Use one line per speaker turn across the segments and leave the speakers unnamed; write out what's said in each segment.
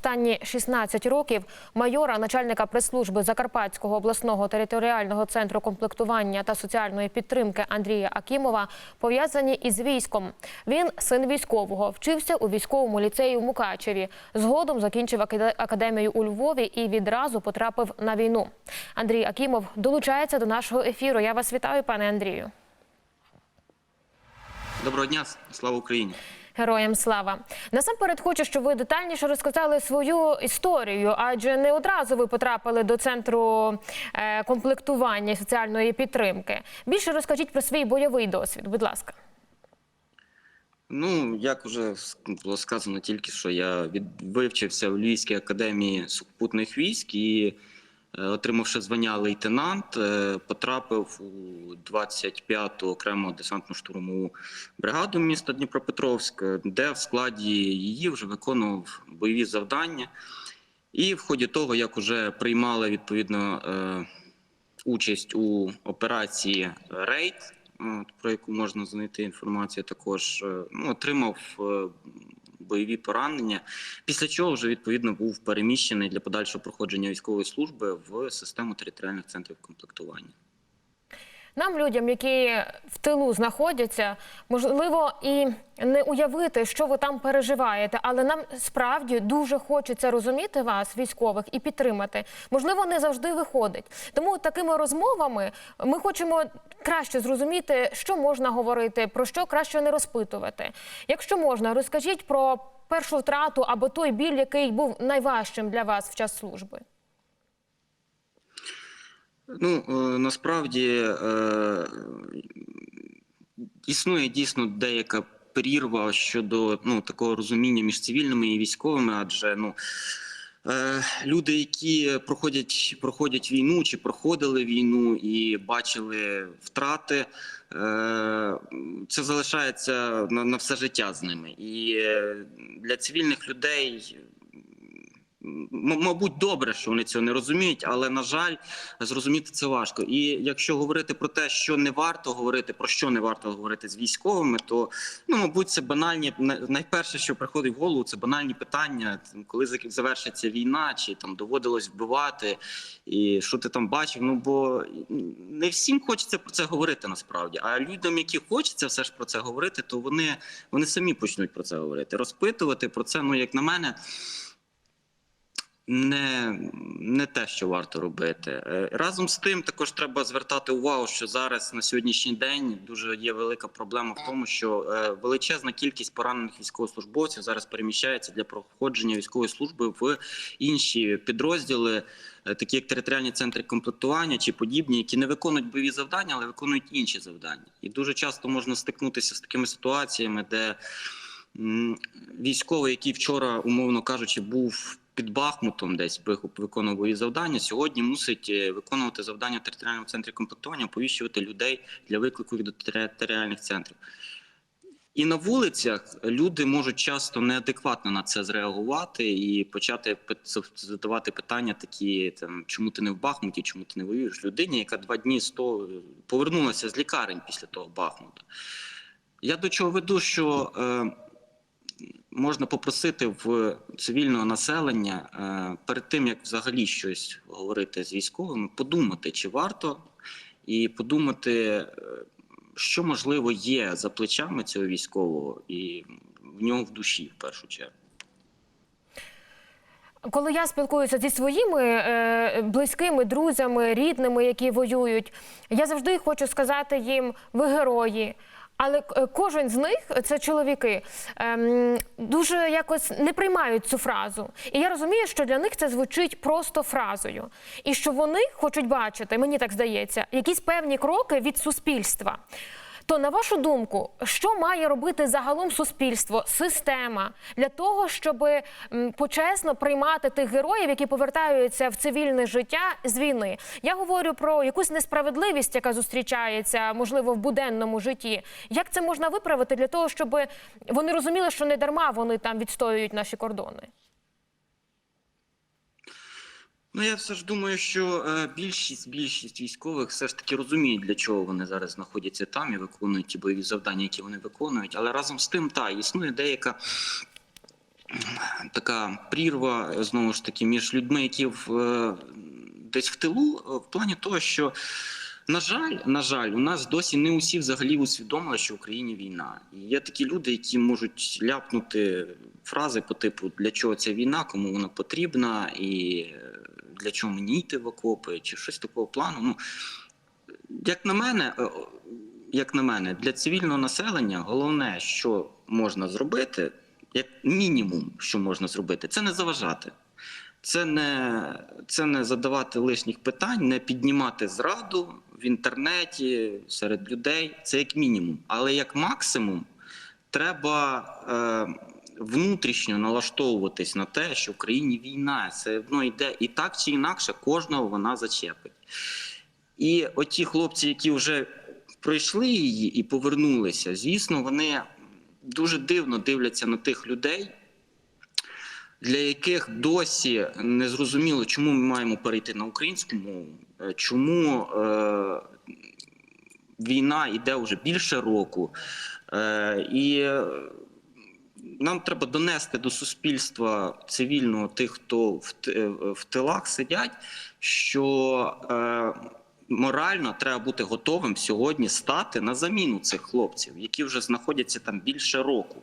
Останні 16 років майора, начальника прес-служби Закарпатського обласного територіального центру комплектування та соціальної підтримки Андрія Акімова пов'язані із військом. Він син військового, вчився у військовому ліцеї в Мукачеві. Згодом закінчив акаде- академію у Львові і відразу потрапив на війну. Андрій Акімов долучається до нашого ефіру. Я вас вітаю, пане Андрію.
Доброго дня, слава Україні.
Героям слава насамперед хочу, щоб ви детальніше розказали свою історію, адже не одразу ви потрапили до центру е, комплектування соціальної підтримки. Більше розкажіть про свій бойовий досвід, будь ласка.
Ну, як вже було сказано тільки що я від... вивчився в Львівській академії сухопутних військ і, отримавши звання лейтенант, е, потрапив у 25-ту окрему десантно-штурмову бригаду міста Дніпропетровськ, де в складі її вже виконував бойові завдання. І в ході того, як вже приймали відповідно е, участь у операції Рейд, про яку можна знайти інформацію, також е, ну, отримав е, бойові поранення. Після чого вже відповідно був переміщений для подальшого проходження військової служби в систему територіальних центрів комплектування.
Нам, людям, які в тилу знаходяться, можливо і не уявити, що ви там переживаєте, але нам справді дуже хочеться розуміти вас, військових, і підтримати. Можливо, не завжди виходить. Тому такими розмовами ми хочемо краще зрозуміти, що можна говорити, про що краще не розпитувати. Якщо можна, розкажіть про першу втрату або той біль, який був найважчим для вас в час служби.
Ну е, насправді е, існує дійсно деяка прірва щодо ну такого розуміння між цивільними і військовими, адже ну. е, Люди, які проходять проходять війну чи проходили війну і бачили втрати, це залишається на, на все життя з ними. І для цивільних людей мабуть, добре, що вони цього не розуміють, але на жаль, зрозуміти це важко. І якщо говорити про те, що не варто говорити, про що не варто говорити з військовими, то ну мабуть, це банальні на- найперше, що приходить в голову, це банальні питання, коли завершиться війна, чи там доводилось вбивати, і що ти там бачив. Ну бо не всім хочеться про це говорити насправді. А людям, які хочеться все ж про це говорити, то вони, вони самі почнуть про це говорити, розпитувати про це. Ну як на мене не, не те, що варто робити. Е, Разом з тим, також треба звертати увагу, що зараз на сьогоднішній день дуже є велика проблема в тому, що е, величезна кількість поранених військовослужбовців зараз переміщається для проходження військової служби в інші підрозділи, е, такі як територіальні центри комплектування чи подібні, які не виконують бойові завдання, але виконують інші завдання. І дуже часто можна стикнутися з такими ситуаціями, де військовий, який вчора, умовно кажучи, був під Бахмутом, десь виконував бойові завдання. Сьогодні мусить е, виконувати завдання в територіальному центрі комплектування, оповіщувати людей для виклику від територіальних центрів. І на вулицях люди можуть часто неадекватно на це зреагувати і почати задавати питання такі: там чому ти не в Бахмуті, чому ти не воюєш? Людині, яка два дні сто повернулася з лікарень після того Бахмута. Я до чого веду, що е, можна попросити в цивільного населення е, перед тим, як взагалі щось говорити з військовими, подумати, чи варто, і подумати, е, що можливо є за плечами цього військового, і в нього в душі в першу чергу.
Коли я спілкуюся зі своїми е, близькими друзями, рідними, які воюють, я завжди хочу сказати їм: ви герої. Але е, кожен з них, це чоловіки, ем, дуже якось не приймають цю фразу. І я розумію, що для них це звучить просто фразою. І що вони хочуть бачити, мені так здається, якісь певні кроки від суспільства. То на вашу думку, що має робити загалом суспільство, система для того, щоб почесно приймати тих героїв, які повертаються в цивільне життя з війни? Я говорю про якусь несправедливість, яка зустрічається, можливо, в буденному житті. Як це можна виправити для того, щоб вони розуміли, що не дарма вони там відстоюють наші кордони?
Ну я все ж думаю, що е, більшість більшість військових все ж таки розуміють, для чого вони зараз знаходяться там і виконують ті бойові завдання, які вони виконують. Але разом з тим, та існує деяка така прірва знову ж таки між людьми, які в, е, десь в тилу, е, в плані того, що. На жаль, на жаль, у нас досі не усі взагалі усвідомили, що в Україні війна. І є такі люди, які можуть ляпнути фрази по типу для чого ця війна, кому вона потрібна, і для чого мені йти в окопи, чи щось такого плану. Ну як на мене, е, як на мене, для цивільного населення головне, що можна зробити, як мінімум, що можна зробити, це не заважати. Це не, це не задавати лишніх питань, не піднімати зраду в інтернеті серед людей. Це як мінімум. Але як максимум, треба е, внутрішньо налаштовуватись на те, що в країні війна. Це одно йде і так чи інакше, кожного вона зачепить. І оті хлопці, які вже пройшли її і повернулися, звісно, вони дуже дивно дивляться на тих людей, для яких досі не зрозуміло, чому ми маємо перейти на українську мову, е, чому е, війна йде вже більше року. Е, і нам треба донести до суспільства цивільного тих, хто в, е, в тилах сидять, що е, морально треба бути готовим сьогодні стати на заміну цих хлопців, які вже знаходяться там більше року.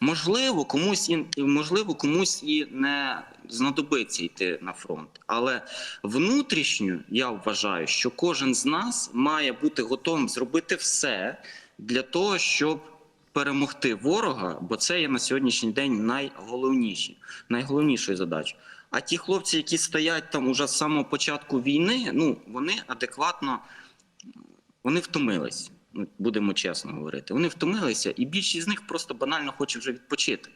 Можливо, комусь і можливо, комусь і не знадобиться йти на фронт, але внутрішньо я вважаю, що кожен з нас має бути готовим зробити все для того, щоб перемогти ворога, бо це є на сьогоднішній день найголовніші, найголовнішою задачою. А ті хлопці, які стоять там уже з самого початку війни, ну вони адекватно вони втомились. Ну, будемо чесно говорити. Вони втомилися, і більшість з них просто банально хоче вже відпочити.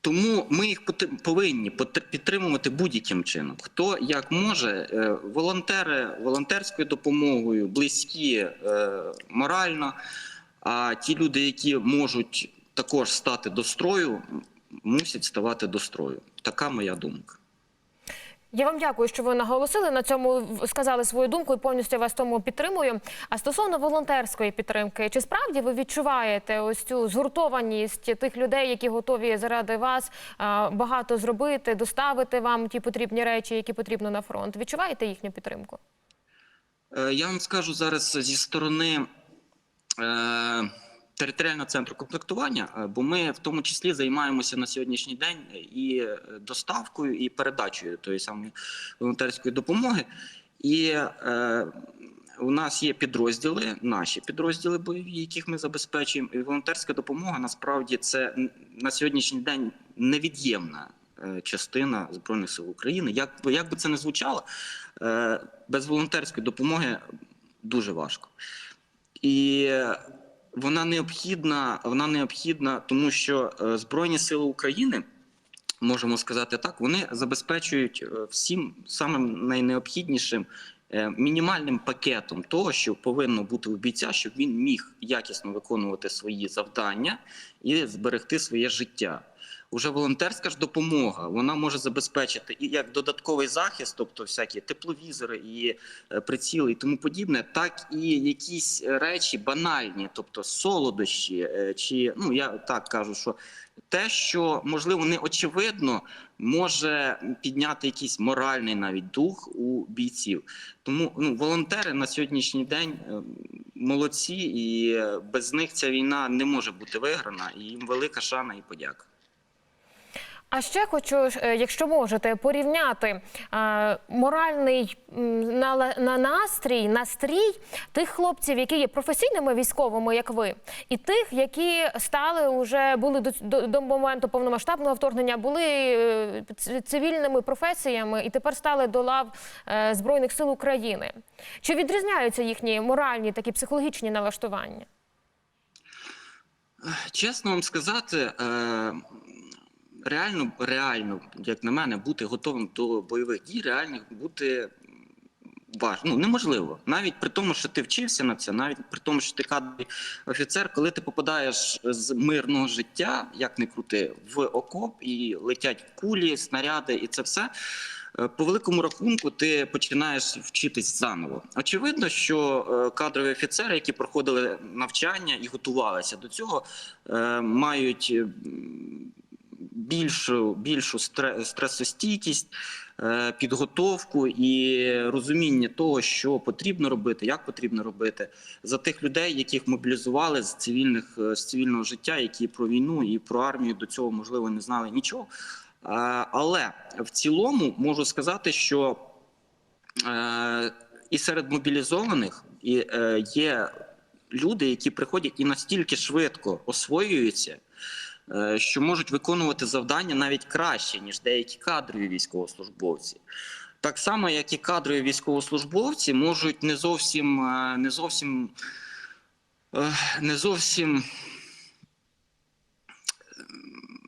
Тому ми їх повинні підтримувати будь-яким чином. Хто як може, е, волонтери волонтерською допомогою, близькі е, морально. А ті люди, які можуть також стати до строю, мусять ставати до строю. Така моя думка.
Я вам дякую, що ви наголосили на цьому, сказали свою думку і повністю вас тому підтримую. А стосовно волонтерської підтримки, чи справді ви відчуваєте ось цю згуртованість тих людей, які готові заради вас багато зробити, доставити вам ті потрібні речі, які потрібно на фронт? Відчуваєте їхню підтримку?
Е, Я вам скажу зараз зі сторони територіального центру комплектування, е, бо ми в тому числі займаємося на сьогоднішній день і е, доставкою, і передачею тої самої волонтерської допомоги. І е, у нас є підрозділи, наші підрозділи бойові, яких ми забезпечуємо. І волонтерська допомога насправді це на сьогоднішній день невід'ємна е, частина збройних сил України. Як як би це не звучало, е, без волонтерської допомоги дуже важко. І вона необхідна, вона необхідна, тому що е, Збройні Сили України, можемо сказати так, вони забезпечують е, всім самим найнеобхіднішим мінімальним пакетом того, що повинно бути у бійця, щоб він міг якісно виконувати свої завдання і зберегти своє життя. Уже волонтерська ж допомога вона може забезпечити і як додатковий захист, тобто всякі тепловізори і е, приціли і тому подібне, так і якісь е, речі банальні, тобто солодощі, е, чи ну я так кажу, що те, що можливо не очевидно, може підняти якийсь моральний навіть дух у бійців. Тому ну, волонтери на сьогоднішній день е, молодці, і е, без них ця війна не може бути виграна. І їм велика шана і подяка.
А ще хочу, е, якщо можете, порівняти е, моральний на настрій, настрій тих хлопців, які є професійними військовими, як ви, і тих, які стали уже були до, до, до моменту повномасштабного вторгнення, були е, цивільними професіями і тепер стали до лав Збройних сил України. Чи відрізняються їхні моральні такі психологічні налаштування?
Чесно вам сказати, реально, реально, як на мене, бути готовим до бойових дій, реально бути важ... ну, неможливо. Навіть при тому, що ти вчився на це, навіть при тому, що ти кадровий офіцер, коли ти попадаєш з мирного життя, як не крути, в окоп і летять кулі, снаряди, і це все. е, По великому рахунку ти починаєш вчитись заново. Очевидно, що е, кадрові офіцери, які проходили навчання і готувалися до цього, е, мають більшу, більшу стресостійкість, е, підготовку і розуміння того, що потрібно робити, як потрібно робити, за тих людей, яких мобілізували з цивільних е, з цивільного життя, які про війну і про армію до цього можливо не знали нічого. Е, Але в цілому можу сказати, що і серед мобілізованих і, є люди, які приходять і настільки швидко освоюються, що можуть виконувати завдання навіть краще, ніж деякі кадрові військовослужбовці. Так само, як і кадрові військовослужбовці можуть не зовсім е, не зовсім е, не зовсім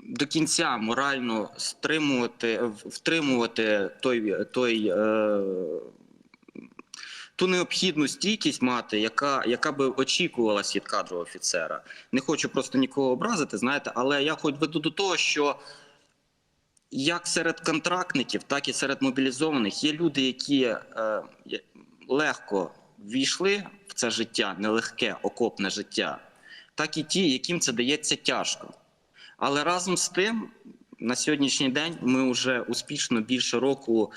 до кінця морально стримувати, втримувати той, той е, ту необхідну стійкість мати, яка, яка би очікувалась від кадрового офіцера. Не хочу просто нікого образити, знаєте, але я хоч веду до того, що як серед контрактників, так і серед мобілізованих є люди, які е, легко ввійшли в це життя, нелегке, окопне життя, так і ті, яким це дається тяжко. Але разом з тим, на сьогоднішній день ми вже успішно більше року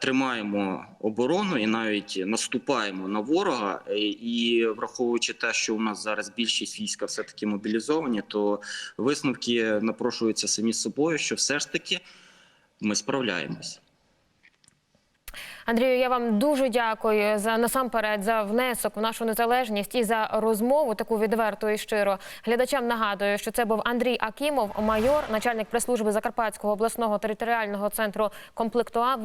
тримаємо оборону і навіть наступаємо на ворога. Е, І враховуючи те, що у нас зараз більшість війська все таки мобілізовані, то висновки напрошуються самі собою, що все ж таки ми справляємось.
Андрію, я вам дуже дякую за насамперед за внесок в нашу незалежність і за розмову таку відверту і щиро. Глядачам нагадую, що це був Андрій Акімов, майор, начальник прес-служби Закарпатського обласного територіального центру комплектуа.